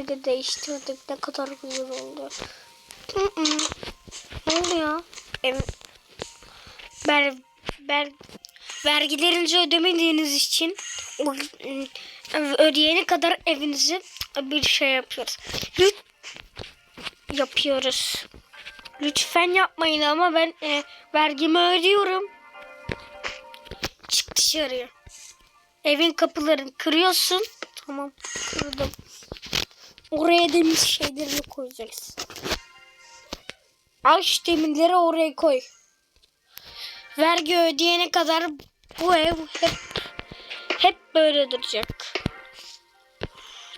evi de değiştirdik. Ne kadar güzel oldu. Ne oluyor? Ev... Ver, ver, vergilerinizi ödemediğiniz için ıı, ödeyene kadar evinizi bir şey yapıyoruz. Lüt yapıyoruz. Lütfen yapmayın ama ben e, vergimi ödüyorum. Çık dışarıya. Evin kapılarını kırıyorsun. Tamam kırdım. Oraya demir şeylerini koyacaksın. Şu demirleri oraya koy. Vergi ödeyene kadar bu ev hep hep böyle duracak.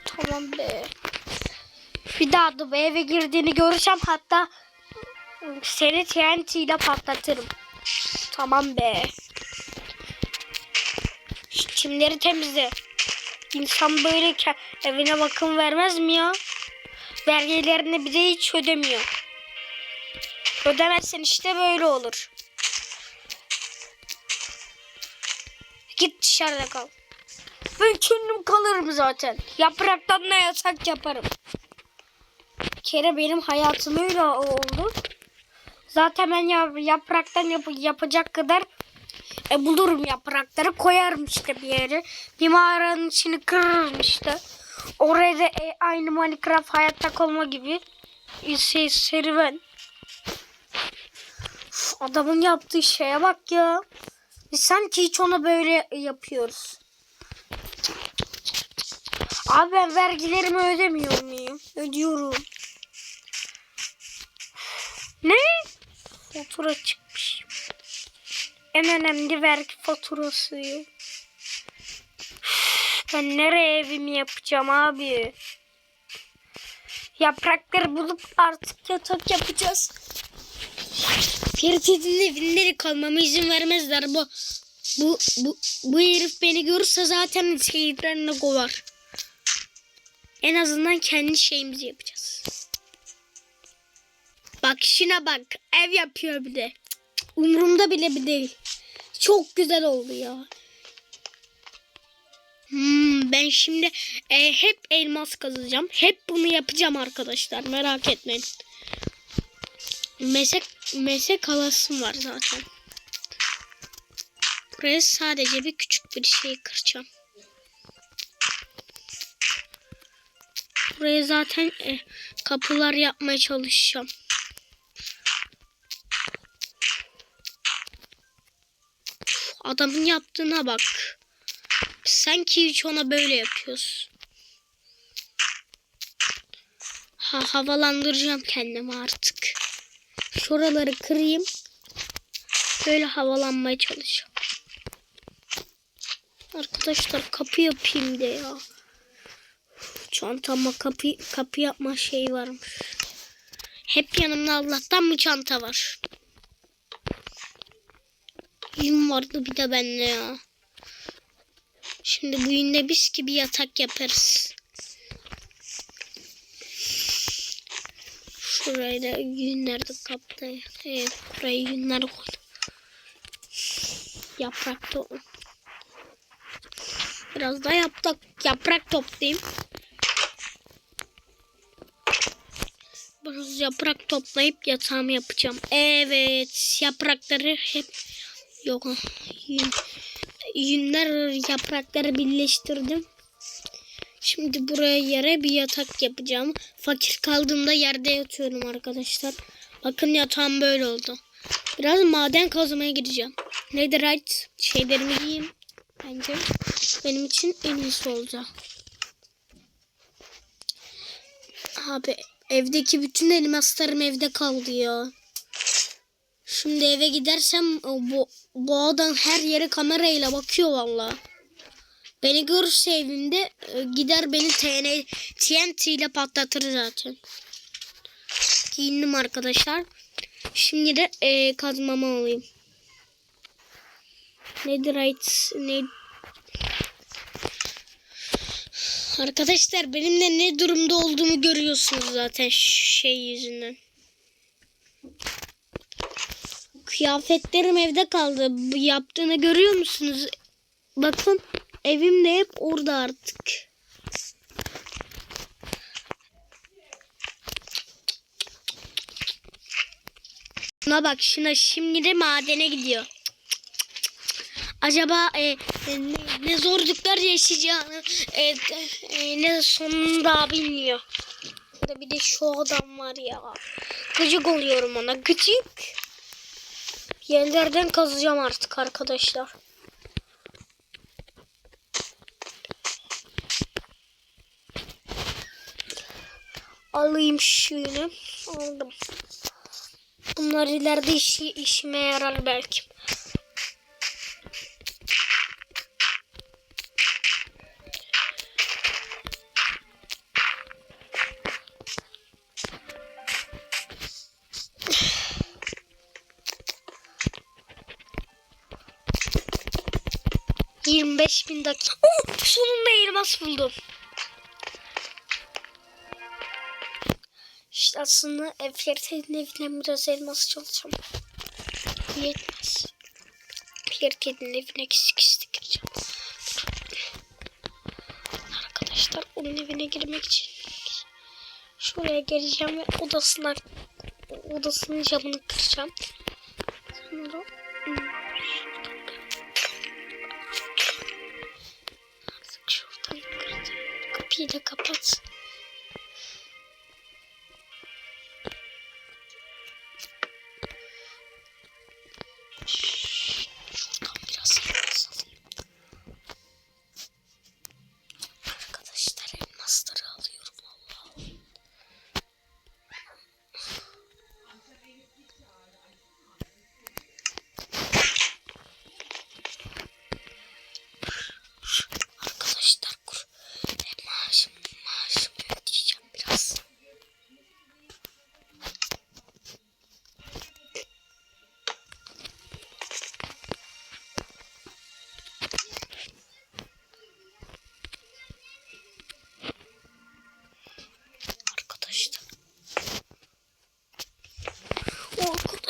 Tamam be. Bir daha da bu eve girdiğini görürsem hatta seni TNT ile patlatırım. Tamam be. Çimleri temizle. İnsan böyle evine bakım vermez mi ya? Vergilerini bir de hiç ödemiyor. Ödemezsen işte böyle olur. Git dışarıda kal. Ben kendim kalırım zaten. Yapraktan da yatak yaparım. Bir kere benim hayatım öyle oldu. Zaten ben ya- yapraktan yap- yapacak kadar e, bulurum yaprakları koyarım işte bir yere. Bir mağaranın içini kırırım işte. Oraya da e, aynı Minecraft hayatta kalma gibi şey serüven. Uf, adamın yaptığı şeye bak ya. Biz sanki hiç ona böyle yapıyoruz. Abi ben vergilerimi ödemiyor muyum? Ödüyorum. Ne? Fatura çıkmış. En önemli vergi faturası. Ben nereye evimi yapacağım abi? Yaprakları bulup artık yatak yapacağız. Ferit'in evinde kalmama izin vermezler. Bu bu bu bu herif beni görürse zaten şehirlerine kovar. En azından kendi şeyimizi yapacağız. Bak şuna bak. Ev yapıyor bir de. Umurumda bile bir değil. Çok güzel oldu ya. Hmm, ben şimdi e, hep elmas kazacağım. Hep bunu yapacağım arkadaşlar. Merak etmeyin. Meslek, meslek havasım var zaten. Buraya sadece bir küçük bir şey kıracağım. Buraya zaten e, kapılar yapmaya çalışacağım. Adamın yaptığına bak. Sanki hiç ona böyle yapıyorsun. Ha, havalandıracağım kendimi artık. Şuraları kırayım. Böyle havalanmaya çalışacağım. Arkadaşlar kapı yapayım de ya. Çantama kapı, kapı yapma şey varmış. Hep yanımda Allah'tan bir çanta var. Yün vardı bir de bende ya. Şimdi bu yünde biz gibi yatak yaparız. Şurayı da yünler de kaptı. Evet buraya yünler koydum. Yaprak da Biraz da yaprak, yaprak toplayayım. Biraz yaprak toplayıp yatağımı yapacağım. Evet yaprakları hep yok. Yün, yünler yaprakları birleştirdim. Şimdi buraya yere bir yatak yapacağım. Fakir kaldığımda yerde yatıyorum arkadaşlar. Bakın yatağım böyle oldu. Biraz maden kazmaya gideceğim. Netherite şeylerimi giyeyim. Bence benim için en iyisi olacak. Abi evdeki bütün elmaslarım evde kaldı ya. Şimdi eve gidersem o bu, bu adam her yere kamerayla bakıyor valla. Beni görürse evimde e, gider beni TN, TNT ile patlatır zaten. Giyindim arkadaşlar. Şimdi de e, kazmamı alayım. Netherite ne Arkadaşlar benim de ne durumda olduğumu görüyorsunuz zaten şey yüzünden. Kıyafetlerim evde kaldı. Bu yaptığını görüyor musunuz? Bakın evim de hep orada artık. Şuna bak şuna şimdi de madene gidiyor. Acaba e, e, ne, ne zorluklar yaşayacağını e, e, e ne sonunda bilmiyor. Burada bir de şu adam var ya. Gıcık oluyorum ona gıcık. Yerlerden kazacağım artık arkadaşlar. Alayım şunu. Aldım. Bunlar ileride işi, işime yarar belki. Yirmi beş bin dakika. Oh, sonunda elmas buldum. İşte aslında Flirted'in evinden biraz elmas çalışacağım. Yetmez. Flirted'in evine kisik gireceğim. Arkadaşlar onun evine girmek için şuraya geleceğim ve odasına odasının camını kıracağım. Sonra Da kapat.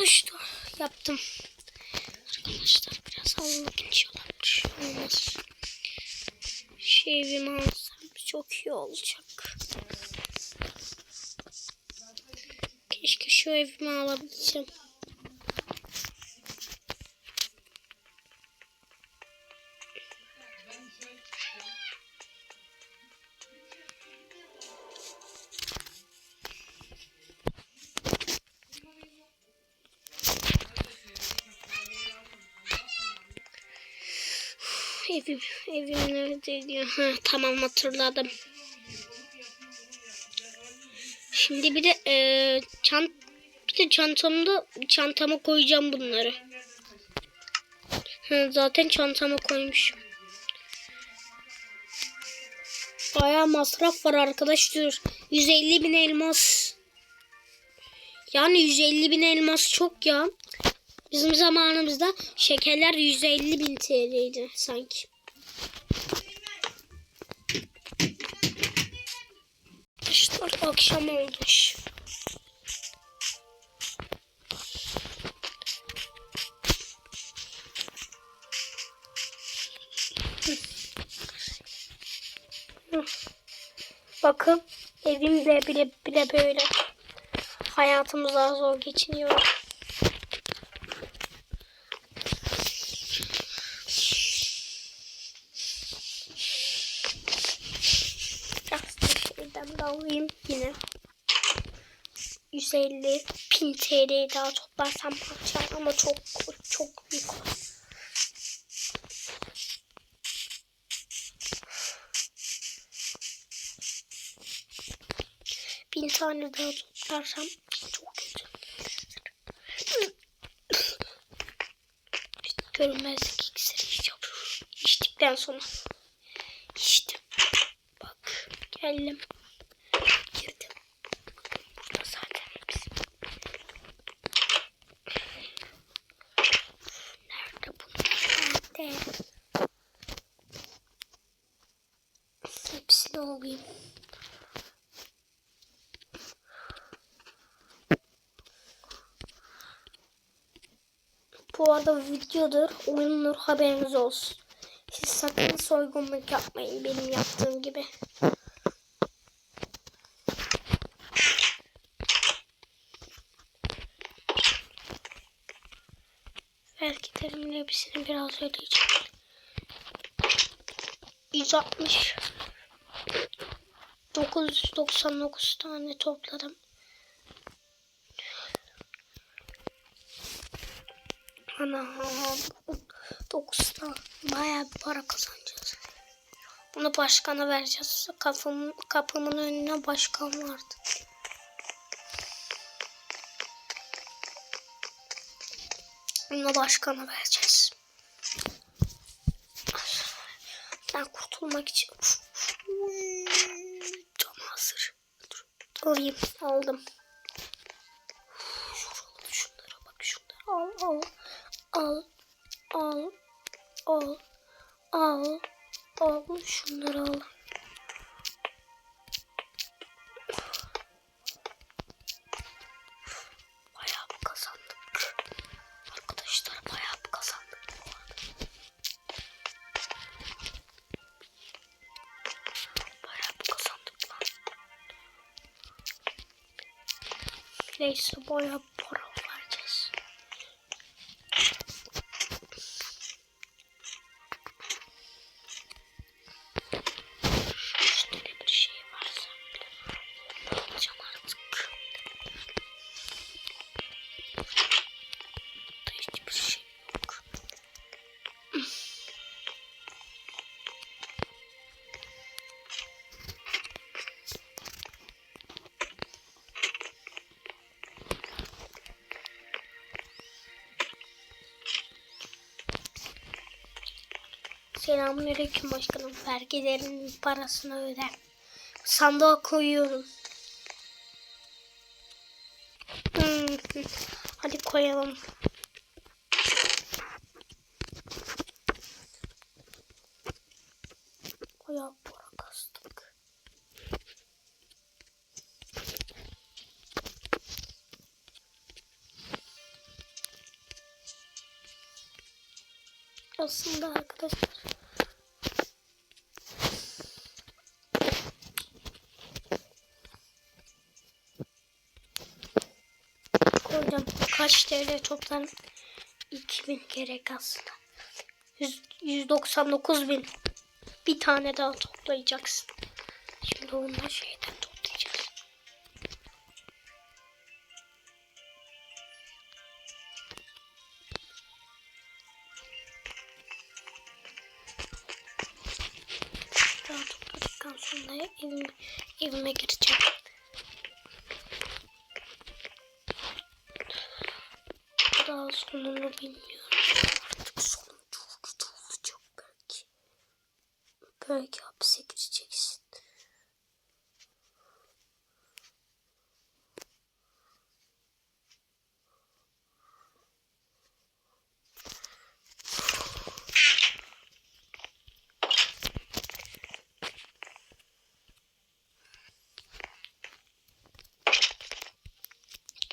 Arkadaşlar yaptım. Arkadaşlar biraz havalık inşallah bir olmaz. Şey evimi alsam çok iyi olacak. Keşke şu evimi alabilsem. Evim, evim neredeydi? Ha, tamam hatırladım. Şimdi bir de e, çant bir de çantamda çantama koyacağım bunları. Ha, zaten çantama koymuşum. Bayağı masraf var arkadaşlar. 150 bin elmas. Yani 150 bin elmas çok ya. Bizim zamanımızda şekerler 150 bin TL'ydi sanki. İşte akşam olmuş. Bakın evim de bile bile böyle. Hayatımız daha zor geçiniyor. Biraz da şeyden de alayım yine. 150 bin TL daha toplarsam parçam ama çok çok büyük. Bin tane daha toplarsam çok kötü. İşte görünmezlik iksiri yapıyorum. İçtikten sonra. İşte. Bak geldim. Girdim. Bakın burada zaten hepsi. Nerede bunlar? Nerede? Hepsini alayım. Bu arada videodur. Oyundur haberiniz olsun. Siz sakın soygunluk yapmayın benim yaptığım gibi. hepsini biraz ödeyeceğim. 160 999 tane topladım. Ana 9 tane bayağı bir para kazanacağız. Bunu başkana vereceğiz. Kapım, kapımın önüne başkan vardı. Bunu başkana vereceğiz. Ben kurtulmak için Cam hazır. Dur, alayım. Aldım. Şuralı şunlara bak şunlara. Al al. Al. Al. Al. Al. Al. Şunları al. Bayağı bir kazandık. Selamünaleyküm başkanım. Vergilerin parasını öde. Sandığa koyuyorum. Hmm, Hadi koyalım. Koyalım kastık. Aslında arkadaşlar koydum. Kaç TL toplam? 2000 gerek aslında. 100, 199 bin. Bir tane daha toplayacaksın. Şimdi ondan şeyden toplayacağız. Daha topladıktan sonra evime, evime gireceğim. Sonunu bilmiyorum. Artık sonu çok kötü olacak belki. Belki hapse gireceksin.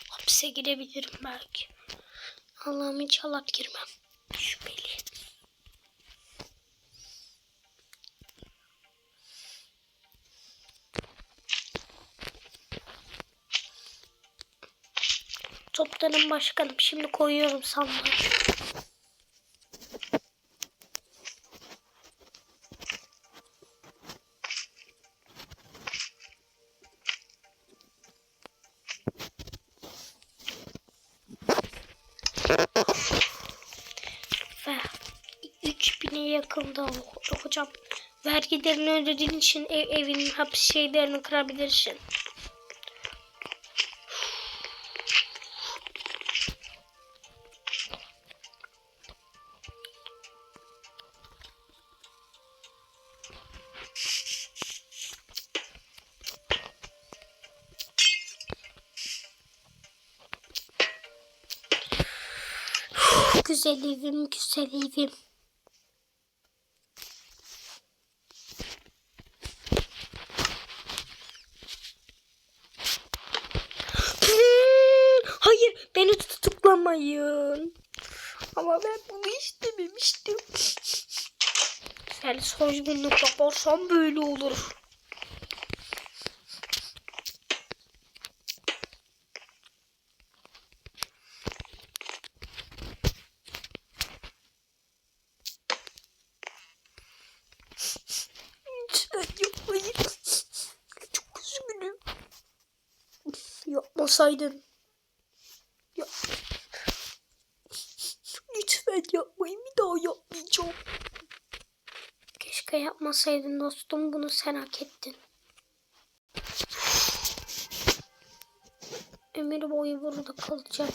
Hapse girebilirim belki. Allah'ım inşallah girmem. Şüpheli. Toplarım başkanım. Şimdi koyuyorum sandığa. Yakında hocam. Vergilerini ödediğin için ev, evinin hapis şeylerini kırabilirsin. Güzel evim, güzel evim. Yapmayın. Ama ben bunu istememiştim. Sen soygunluk yaparsan böyle olur. yapmayın. Çok üzgünüm. Yapmasaydın. Keşke yapmasaydın dostum. Bunu sen hak ettin. Ömür boyu burada kalacak.